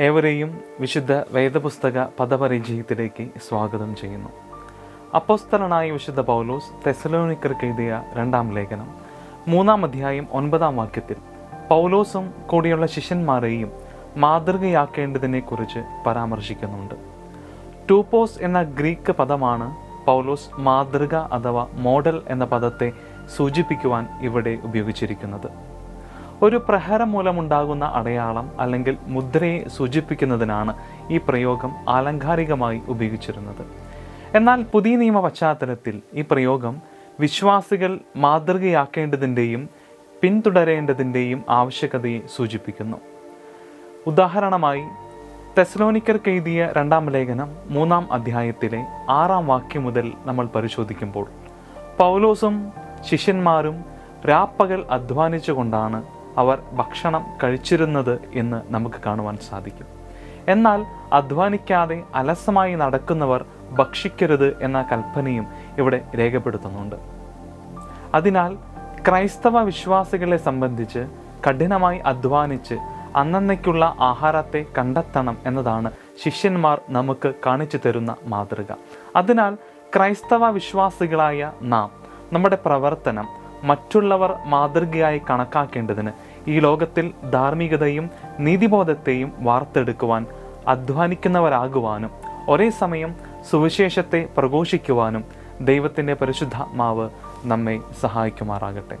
ഏവരെയും വിശുദ്ധ വേദപുസ്തക പദപരിചയത്തിലേക്ക് സ്വാഗതം ചെയ്യുന്നു. അപ്പോസ്തലനായ വിശുദ്ധ പൗലോസ് തെസലോണിക്കർക്ക് എഴുതിയ രണ്ടാം ലേഖനം മൂന്നാം അധ്യായം ഒൻപതാം വാക്യത്തിൽ പൗലോസും കൂടിയുള്ള ശിഷ്യന്മാരെയും മാതൃകയാക്കേണ്ടതിനെക്കുറിച്ച് പരാമർശിക്കുന്നുണ്ട്. ടൂപ്പോസ് എന്ന ഗ്രീക്ക് പദമാണ് പൗലോസ് മാതൃക അഥവാ മോഡൽ എന്ന പദത്തെ സൂചിപ്പിക്കുവാൻ ഇവിടെ ഉപയോഗിച്ചിരിക്കുന്നത്. ഒരു പ്രഹരം മൂലമുണ്ടാകുന്ന അടയാളം അല്ലെങ്കിൽ മുദ്രയെ സൂചിപ്പിക്കുന്നതിനാണ് ഈ പ്രയോഗം ആലങ്കാരികമായി ഉപയോഗിച്ചിരുന്നത്. എന്നാൽ പുതിയ നിയമ പശ്ചാത്തലത്തിൽ ഈ പ്രയോഗം വിശ്വാസികൾ മാതൃകയാക്കേണ്ടതിന്റെയും പിന്തുടരേണ്ടതിന്റെയും ആവശ്യകതയെ സൂചിപ്പിക്കുന്നു. ഉദാഹരണമായി തെസ്ലോനിക്കർക്ക് എഴുതിയ രണ്ടാം ലേഖനം മൂന്നാം അധ്യായത്തിലെ ആറാം വാക്യം മുതൽ നമ്മൾ പരിശോധിക്കുമ്പോൾ പൗലോസും ശിഷ്യന്മാരും രാപ്പകൽ അധ്വാനിച്ചുകൊണ്ടാണ് അവർ ഭക്ഷണം കഴിച്ചിരുന്നത് എന്ന് നമുക്ക് കാണുവാൻ സാധിക്കും. എന്നാൽ അധ്വാനിക്കാതെ അലസമായി നടക്കുന്നവർ ഭക്ഷിക്കരുത് എന്ന കൽപ്പനയും ഇവിടെ രേഖപ്പെടുത്തുന്നുണ്ട്. അതിനാൽ ക്രൈസ്തവ വിശ്വാസികളെ സംബന്ധിച്ച് കഠിനമായി അധ്വാനിച്ച് അന്നന്നയ്ക്കുള്ള ആഹാരത്തെ കണ്ടെത്തണം എന്നതാണ് ശിഷ്യന്മാർ നമുക്ക് കാണിച്ചു തരുന്ന മാതൃക. അതിനാൽ ക്രൈസ്തവ വിശ്വാസികളായ നാം നമ്മുടെ പ്രവർത്തനം മറ്റുള്ളവർ മാതൃകയായി കണക്കാക്കേണ്ടതിന് ഈ ലോകത്തിൽ ധാർമ്മികതയും നീതിബോധത്തെയും വാർത്തെടുക്കുവാൻ അധ്വാനിക്കുന്നവരാകുവാനും ഒരേ സമയം സുവിശേഷത്തെ പ്രഘോഷിക്കുവാനും ദൈവത്തിന്റെ പരിശുദ്ധാത്മാവ് നമ്മെ സഹായിക്കുമാറാകട്ടെ.